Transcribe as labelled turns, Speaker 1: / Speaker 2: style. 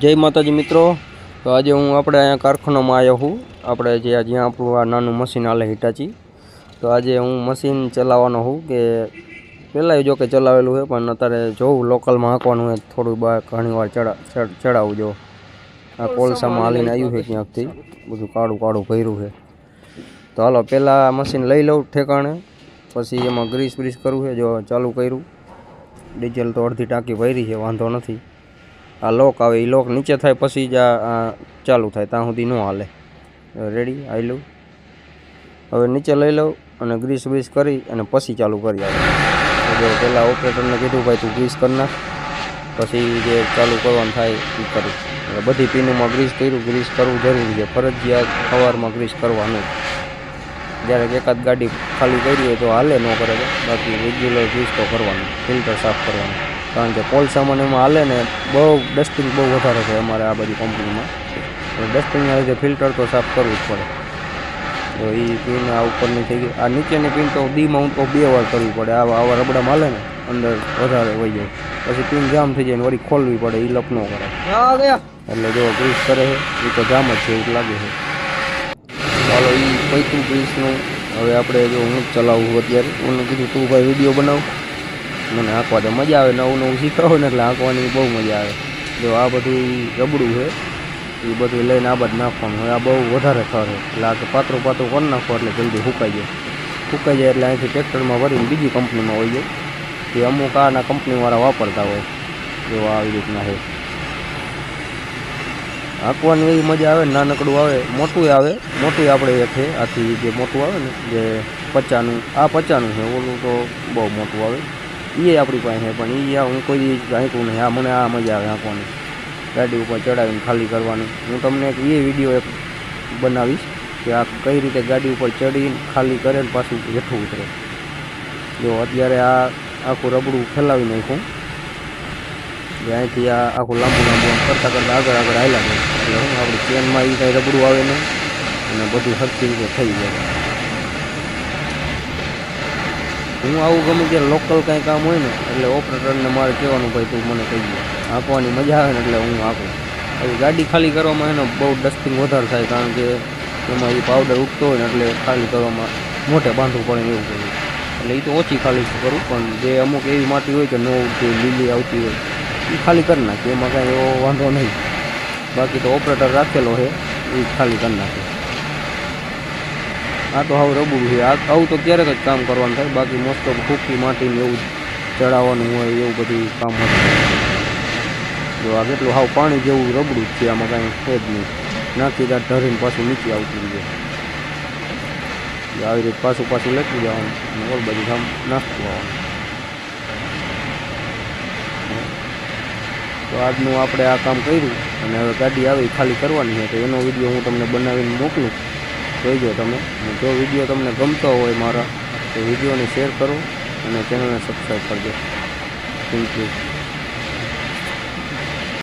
Speaker 1: જય માતાજી મિત્રો. તો આજે હું આપણે અહીંયા કારખાનામાં આવ્યો છું. આપણે જે આ જ્યાં આપણું આ નાનું મશીન હાલે હિટાચી. તો આજે હું મશીન ચલાવવાનો છું કે પહેલાં જો કે ચલાવેલું છે પણ અત્યારે જોઉં લોકલમાં હાંકવાનું હોય થોડું બહાર ઘણી વાર ચડા ચડ- ચડાવું જો. આ કોલસામાં હાલીને આવ્યું છે ક્યાંકથી બધું કાળું કાળું ભર્યું છે. તો હાલો પહેલાં આ મશીન લઈ લઉં ઠેકાણે. પછી એમાં ગ્રીસ બ્રીસ કરવું છે જો ચાલુ કર્યું. ડીઝલ તો અડધી ટાંકી ભરી છે વાંધો નથી. આ લોક આવે એ લોક નીચે થાય, પછી જ આ ચાલુ થાય, ત્યાં સુધી ન હાલે. રેડી આઈ લઉં. હવે નીચે લઈ લઉં અને ગ્રીસ બ્રીસ કરી અને પછી ચાલુ કરી આવે. પહેલાં ઓપરેટરને કીધું, ભાઈ, તું ગ્રીસ કરી નાખ. પછી જે ચાલુ કરવાનું થાય એ કરું. એટલે બધી પીનુંમાં ગ્રીસ કર્યું ગ્રીસ કરવું જરૂરી છે. ફરજિયાત સવારમાં ગ્રીસ કરવાનું. જ્યારે એકાદ ગાડી ખાલી કરી હોય તો હાલે, ન કરે બાકી રેગ્યુલર ગ્રીસ તો કરવાનું ફિલ્ટર સાફ કરવાનું. કારણ કે કોલસામાં એમાં હાલે ને બહુ ડસ્ટિંગ બહુ વધારે છે અમારે આ બધી કંપનીમાં. તો ડસ્ટિંગના લીધે ફિલ્ટર તો સાફ કરવું જ પડે. તો એ પિન આ ઉપરની થઈ ગઈ. આ નીચેની પિન તો દીમાં હું તો બે વાર કરવી પડે. આવા આવા રબડામાં માલે ને અંદર વધારે હોય જાય. પછી પિન જામ થઈ જાય ને વળી ખોલવી પડે એ લપ ન કરે. એટલે જો ગ્રીસ કરે છે એ તો જામ જ છે એવું લાગે છે. ચાલો એ પૈતું ગ્રીસનું હવે આપણે જો હું જ ચલાવું અત્યારે. મને કીધું તું ભાઈ વીડિયો બનાવ. મને આંકવા તો મજા આવે, નવું નવું શીખવા ને એટલે આંકવાની બહુ મજા આવે. જો આ બધું રબડું છે, એ બધું લઈને આ બાદ નાખવાનું હોય, આ બહુ વધારે ખરે. એટલે આ પાતળું પાતળું કરી નાખો એટલે જલ્દી સુકાઈ જાય. સુકાઈ જાય એટલે અહીંથી ટ્રેક્ટરમાં ભરીને બીજી કંપનીમાં હોય જાય. એ અમુક આના કંપનીવાળા વાપરતા હોય. જો આવી રીતના છે. હાંકવાની એવી મજા આવે, નાનકડું આવે, મોટું આવે. મોટું આપણે એક છે, આથી જે મોટું આવે ને, જે પચાનું, આ પચાનું છે, ઓલું તો બહુ મોટું આવે. એ આપણી પાસે પણ એ હું કોઈ હાંકું નહીં. આ મને આ મજા આવે હાંકવાની ગાડી ઉપર ચડાવીને ખાલી કરવાની. હું તમને એક એ વીડિયો એક બનાવીશ કે આ કઈ રીતે ગાડી ઉપર ચડીને ખાલી કરે ને પાછું હેઠું ઉતરે. જો અત્યારે આ આખું રબડું ફેલાવી નાખ્યું. અહીંથી આ આખું લાંબુ લાંબુ કરતાં કરતાં આગળ આગળ આવેલા એટલે હું આપણી ચેનમાં એ કાંઈ રબડું આવે નહીં. અને બધું સરખી રીતે થઈ જાય. હું આવું ગમે ત્યારે લોકલ કાંઈ કામ હોય ને, એટલે ઓપરેટરને મારે કહેવાનું ભાઈ તું મને કહી દે. આંકવાની મજા આવે ને એટલે હું આંકું હવે ગાડી ખાલી કરવામાં એનો બહુ ડસ્ટિંગ વધારે થાય, કારણ કે એમાં એ પાવડર ઉગતો હોય ને એટલે ખાલી કરવામાં મોટે બાંધવું પડે એવું કહ્યું એટલે એ તો ઓછી ખાલી કરું, પણ જે અમુક એવી માટી હોય કે ન ઉડતી લીલી આવતી હોય એ ખાલી કરી નાખે, એમાં કાંઈ એવો વાંધો નહીં. બાકી તો ઓપરેટર રાખેલો છે એ ખાલી કરી નાખે. આ તો હાવ રબું છે. આ આવું તો ક્યારેક જ કામ કરવાનું થાય. બાકી મોસ્ટ ઓફ ફૂકી માટીને એવું ચડાવવાનું હોય, એવું બધું કામ હોય. જો આ કેટલું હાવ પાણી જેવું રબડું છે, આમાં કાંઈ છે જ નહીં. નાખી ત્યાં ઢરીને પાછું નીચે આવતું રહે. આવી રીતે પાછું પાછું લેતું જવાનું ઓલ બધું કામ નાખતું આવવાનું. તો આજનું આપણે આ કામ કર્યું અને હવે ગાડી આવી, ખાલી કરવાની છે. તો એનો વીડિયો હું તમને બનાવીને મોકલું. જોઈજો તમે. જો વીડિયો તમને ગમતો હોય મારા, તો વિડીયોને શેર કરો અને ચેનલને સબસ્ક્રાઈબ કરજો. Thank you